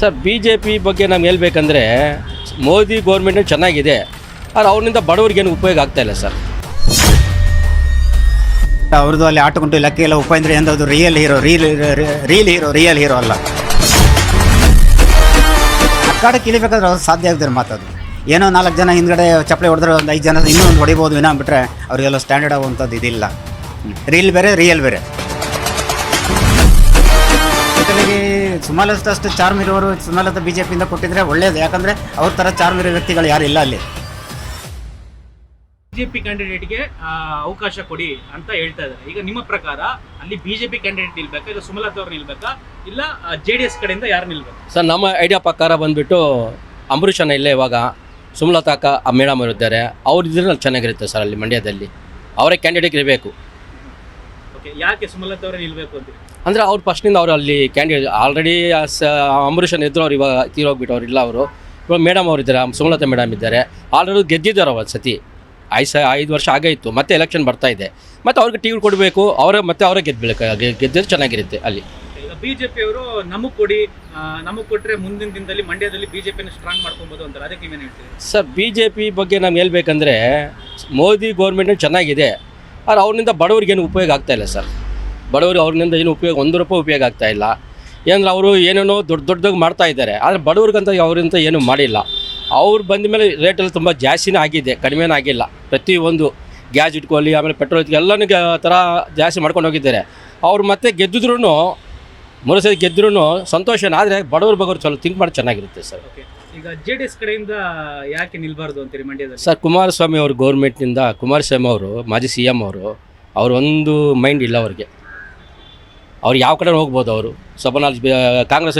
Sir B J P ಬಗ್ಗೆ ನಮ್ಗೆ ಹೇಳ್ಬೇಕಂದ್ರೆ ಮೋದಿ ಗೌರ್ಮೆಂಟ್ ಚೆನ್ನಾಗಿದೆ, ಆದರೆ ಅವರಿಂದ ಬಡವರಿಗೇನು ಉಪಯೋಗ ಆಗ್ತಾ ಇಲ್ಲ ಸರ್. ಅವ್ರದ್ದು ಅಲ್ಲಿ ಆಟಗುಂಟು ಇಲಾಖೆ ಎಲ್ಲ Upendra ಎಂದದು real hero reel reel hero real hero ಅಲ್ಲ. ಅಕ್ಕಾಡಕ್ಕೆ ಇಳಿಬೇಕಾದ್ರೆ ಅವ್ರು ಸಾಧ್ಯ ಆಗ್ತಾರೆ ಮಾತದು. ಏನೋ ನಾಲ್ಕು ಜನ ಹಿಂದ್ಗಡೆ ಚಪ್ಪಲಿ ಹೊಡೆದ್ರೆ ಒಂದು ಐದು ಜನ ಇನ್ನೂ ಒಂದು ಹೊಡಿಬೋದು ವಿನ ಬಿಟ್ರೆ ಅವರಿಗೆಲ್ಲ ಸ್ಟ್ಯಾಂಡರ್ಡ್ ಆಗುವಂಥದ್ದು ಇದಿಲ್ಲ. ರೀಲ್ ಬೇರೆ ರಿಯಲ್ ಬೇರೆ. ಅಷ್ಟು ಚಾರ್ಮ್ ಇರೋರು ಸುಮಲತಾ ಬಿ ಜೆ ಪಿಯಿಂದ ಕೊಟ್ಟಿದ್ರೆ ಒಳ್ಳೇದು. ಯಾಕಂದರೆ ಅವ್ರ ಥರ ಚಾರ್ಮ್ ಇರೋ ವ್ಯಕ್ತಿಗಳು ಯಾರು ಇಲ್ಲ ಅಲ್ಲಿ. ಬಿಜೆಪಿ ಕ್ಯಾಂಡಿಡೇಟ್ಗೆ ಅವಕಾಶ ಕೊಡಿ ಅಂತ ಹೇಳ್ತಾ ಇದ್ದಾರೆ. ಈಗ ನಿಮ್ಮ ಪ್ರಕಾರ ಅಲ್ಲಿ ಬಿಜೆಪಿ ಕ್ಯಾಂಡಿಡೇಟ್ ನಿಲ್ಬೇಕಾ? ಇಲ್ಲ ಸುಮಲತಾ ಅವ್ರು ನಿಲ್ಬೇಕಾ? ಇಲ್ಲ ಜೆ ಡಿ ಎಸ್ ಕಡೆಯಿಂದ ಯಾರು ನಿಲ್ಬೇಕು? ಸರ್ ನಮ್ಮ ಐಡಿಯಾ ಪ್ರಕಾರ ಬಂದ್ಬಿಟ್ಟು ಅಂಬರೀಷ್ ಅಣ್ಣ ಇಲ್ಲೇ ಇವಾಗ ಸುಮಲತಾ ಅಕ್ಕ ಮೇಡಮ್ ಇದ್ದಾರೆ ಅವ್ರು ಇದ್ರೆ ಚೆನ್ನಾಗಿರುತ್ತೆ ಸರ್ ಅಲ್ಲಿ ಮಂಡ್ಯದಲ್ಲಿ. ಅವರೇ ಕ್ಯಾಂಡಿಡೇಟ್ ಇರಬೇಕು. ಓಕೆ ಯಾಕೆ ಸುಮಲತಾ ಅವರೇ ನಿಲ್ಬೇಕು ಅಂತ ಅಂದರೆ ಅವ್ರು ಫಸ್ಟ್ನಿಂದ ಅವರು ಅಲ್ಲಿ ಕ್ಯಾಂಡಿಡೇಟ್ ಆಲ್ರೆಡಿ ಅಂಬರೀಷನ್ ಇದ್ರು ಅವ್ರು ಇವಾಗ ತೀರೋಗ್ಬಿಟ್ಟು ಅವ್ರು ಇಲ್ಲ ಅವರು. ಇವಾಗ ಮೇಡಮ್ ಅವ್ರು ಇದ್ದಾರೆ ಸುಮಲತಾ ಮೇಡಮ್ ಇದ್ದಾರೆ. ಆಲ್ರೆಡಿ ಗೆದ್ದಿದ್ದಾರೆ ಒಂದು ಸತಿ ಐದು ಸ ಐದು ವರ್ಷ ಆಗೈತು ಮತ್ತೆ ಎಲೆಕ್ಷನ್ ಬರ್ತಾ ಇದೆ. ಮತ್ತು ಅವ್ರಿಗೆ ಟಿ ವಿ ಕೊಡಬೇಕು ಅವರೇ ಮತ್ತೆ ಅವರೇ ಗೆದ್ದಬೇಕು ಗೆದ್ದಿದ್ರೆ ಚೆನ್ನಾಗಿರುತ್ತೆ ಅಲ್ಲಿ. ಈಗ ಬಿಜೆಪಿ ಅವರು ನಮಗೆ ಕೊಡಿ ನಮಗೆ ಕೊಟ್ಟರೆ ಮುಂದಿನ ದಿನದಲ್ಲಿ ಮಂಡ್ಯದಲ್ಲಿ ಬಿಜೆಪಿನ ಸ್ಟ್ರಾಂಗ್ ಮಾಡ್ಕೊಬೋದು ಅಂತಾರೆ. ಅದಕ್ಕೆ ಏನು ಹೇಳ್ತೀವಿ ಸರ್ ಬಿ ಜೆ ಪಿ ಬಗ್ಗೆ ನಾವು ಹೇಳ್ಬೇಕಂದ್ರೆ ಮೋದಿ ಗೌರ್ಮೆಂಟ್ ಚೆನ್ನಾಗಿದೆ. ಆದರೆ ಅವ್ರಿಂದ ಬಡವರಿಗೇನು ಉಪಯೋಗ ಆಗ್ತಾಯಿಲ್ಲ ಇಲ್ಲ ಸರ್. ಬಡವರು ಅವ್ರಿಂದ ಏನು ಉಪಯೋಗ ಒಂದು ರೂಪಾಯಿ ಉಪಯೋಗ ಆಗ್ತಾ ಇಲ್ಲ. ಏನಂದ್ರೆ ಅವರು ಏನೇನೋ ದೊಡ್ಡ ದೊಡ್ಡದಾಗಿ ಮಾಡ್ತಾ ಇದ್ದಾರೆ ಆದರೆ ಬಡವ್ರಿಗಂತ ಅವರಿಂದ ಏನು ಮಾಡಿಲ್ಲ. ಅವ್ರು ಬಂದ ಮೇಲೆ ರೇಟಲ್ಲಿ ತುಂಬ ಜಾಸ್ತಿನೇ ಆಗಿದೆ ಕಡಿಮೆನೇ ಆಗಿಲ್ಲ. ಪ್ರತಿಯೊಂದು ಗ್ಯಾಸ್ ಇಟ್ಕೊಳ್ಳಿ ಆಮೇಲೆ ಪೆಟ್ರೋಲ್ ಎಲ್ಲನೂ ಥರ ಜಾಸ್ತಿ ಮಾಡ್ಕೊಂಡು ಹೋಗಿದ್ದಾರೆ. ಅವ್ರು ಮತ್ತೆ ಗೆದ್ದಿದ್ರು ಮೂರು ಸತಿ ಗೆದ್ದರೂ ಸಂತೋಷನ ಆದರೆ ಬಡವ್ರ ಬಗ್ಗೆ ಸ್ವಲ್ಪ ಥಿಂಕ್ ಮಾಡಿ ಚೆನ್ನಾಗಿರುತ್ತೆ ಸರ್. ಓಕೆ ಈಗ ಜೆ ಡಿ ಎಸ್ ಕಡೆಯಿಂದ ಯಾಕೆ ನಿಲ್ಬಾರ್ದು ಅಂತೀರಿ ಮಂಡ್ಯದಲ್ಲಿ? ಸರ್ ಕುಮಾರಸ್ವಾಮಿ ಅವರು ಗೌರ್ಮೆಂಟ್ನಿಂದ ಕುಮಾರಸ್ವಾಮಿ ಅವರು ಮಾಜಿ ಸಿ ಎಂ ಅವರು ಅವ್ರ ಒಂದು ಮೈಂಡ್ ಇಲ್ಲ ಅವ್ರಿಗೆ. ಅವ್ರು ಯಾವ ಕಡೆ ಹೋಗ್ಬೋದು ಅವರು? ಸ್ವಲ್ಪ ನಾಲ್ಕು ಕಾಂಗ್ರೆಸ್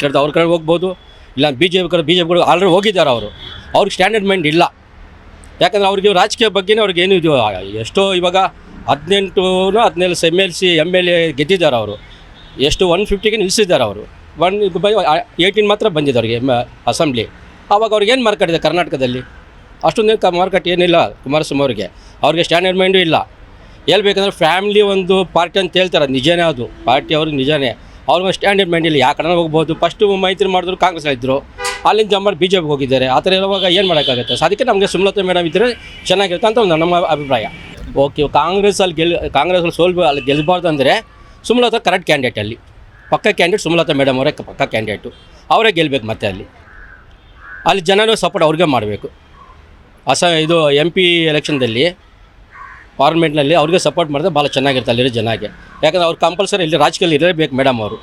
ಕೆಡ್ದು ಅವ್ರ ಕಡೆ ಹೋಗ್ಬೋದು? ಇಲ್ಲ ಬಿ ಜೆ ಪಿ ಕಡೆ ಬಿ ಜೆ ಪಿ ಆಲ್ರೆಡಿ ಹೋಗಿದ್ದಾರೆ ಅವರು. ಅವ್ರಿಗೆ ಸ್ಟ್ಯಾಂಡರ್ಡ್ ಮೈಂಡ್ ಇಲ್ಲ. ಯಾಕಂದರೆ ಅವ್ರಿಗೆ ರಾಜಕೀಯ ಬಗ್ಗೆನೇ ಅವ್ರಿಗೆ ಏನು ಇದು ಎಷ್ಟೋ ಇವಾಗ ಹದಿನೆಂಟು ಹದಿನೇಳು M L C M L A ಗೆದ್ದಿದ್ದಾರೆ ಅವರು. ಎಷ್ಟು ಒನ್ ಫಿಫ್ಟಿಗೆ ನಿಲ್ಲಿಸಿದ್ದಾರೆ ಅವರು. ಒನ್ ಬೈ ಏಯ್ಟೀನ್ ಮಾತ್ರ ಬಂದಿದೆ ಅವ್ರಿಗೆ ಅಸೆಂಬ್ಲಿ. ಆವಾಗ ಅವ್ರಿಗೆ ಏನು ಮಾರ್ಕೆಟ್ ಇದೆ ಕರ್ನಾಟಕದಲ್ಲಿ? ಅಷ್ಟೊಂದು ಕ ಮಾರ್ಕೆಟ್ ಏನಿಲ್ಲ ಕುಮಾರಸ್ವಾಮಿ ಅವರಿಗೆ. ಅವ್ರಿಗೆ ಸ್ಟ್ಯಾಂಡರ್ಡ್ ಮೈಂಡು ಇಲ್ಲ. ಹೇಳ್ಬೇಕಂದ್ರೆ ಫ್ಯಾಮಿಲಿ ಒಂದು ಪಾರ್ಟಿ ಅಂತ ಹೇಳ್ತಾರೆ ನಿಜನೇ ಅದು. ಪಾರ್ಟಿ ಅವರು ನಿಜನೇ. ಅವ್ರಿಗೆ ಸ್ಟ್ಯಾಂಡರ್ಡ್ ಮೈಂಡ್ ಇಲ್ಲಿ ಯಾವ ಕಡೆ ಹೋಗ್ಬೋದು ಫಸ್ಟು ಮೈತ್ರಿ ಮಾಡಿದ್ರು ಕಾಂಗ್ರೆಸ್ ಇದ್ದರು ಅಲ್ಲಿಂದ ಜಮ್ಮ ಬಿ ಜೆ ಪಿಗೆ ಹೋಗಿದ್ದಾರೆ. ಆ ಥರ ಇರುವಾಗ ಏನು ಮಾಡೋಕ್ಕಾಗುತ್ತೆ? ಸೊ ಅದಕ್ಕೆ ನಮಗೆ ಸುಮಲತಾ ಮೇಡಮ್ ಇದ್ದರೆ ಚೆನ್ನಾಗಿರುತ್ತೆ ಅಂತ ಒಂದು ನಮ್ಮ ಅಭಿಪ್ರಾಯ. ಓಕೆ ಕಾಂಗ್ರೆಸ್ಸಲ್ಲಿ ಗೆಲ್ ಕಾಂಗ್ರೆಸ್ಸಲ್ಲಿ ಸೋಲ್ಬ, ಅಲ್ಲಿ ಗೆಲ್ಲಬಾರ್ದು ಅಂದರೆ ಸುಮಲತಾ ಕರೆಕ್ಟ್ ಕ್ಯಾಂಡಿಡೇಟ್ ಅಲ್ಲಿ. ಪಕ್ಕ ಕ್ಯಾಂಡಿಡೇಟ್ ಸುಮಲತಾ ಮೇಡಮ್ ಅವರೇ ಪಕ್ಕ ಕ್ಯಾಂಡಿಡೇಟು ಅವರೇ ಗೆಲ್ಲಬೇಕು ಮತ್ತೆ ಅಲ್ಲಿ. ಅಲ್ಲಿ ಜನನೂ ಸಪೋರ್ಟ್ ಅವ್ರಿಗೆ ಮಾಡಬೇಕು. ಅಸ, ಇದು ಎಂ ಪಿ ಎಲೆಕ್ಷನ್ದಲ್ಲಿ ಪಾರ್ಲಿಮೆಂಟ್ನಲ್ಲಿ ಅವ್ರಿಗೆ ಸಪೋರ್ಟ್ ಮಾಡಿದ್ರೆ ಭಾಳ ಚೆನ್ನಾಗಿರ್ತಾರೆ ಅಲ್ಲಿರೋ ಜನಕ್ಕೆ ಯಾಕಂದ್ರೆ ಅವ್ರು ಕಂಪಲ್ಸರಿ ಇಲ್ಲಿ ರಾಜಕೀಯದಲ್ಲಿ ಇರಲೇಬೇಕು ಮೇಡಮ್ ಅವರು.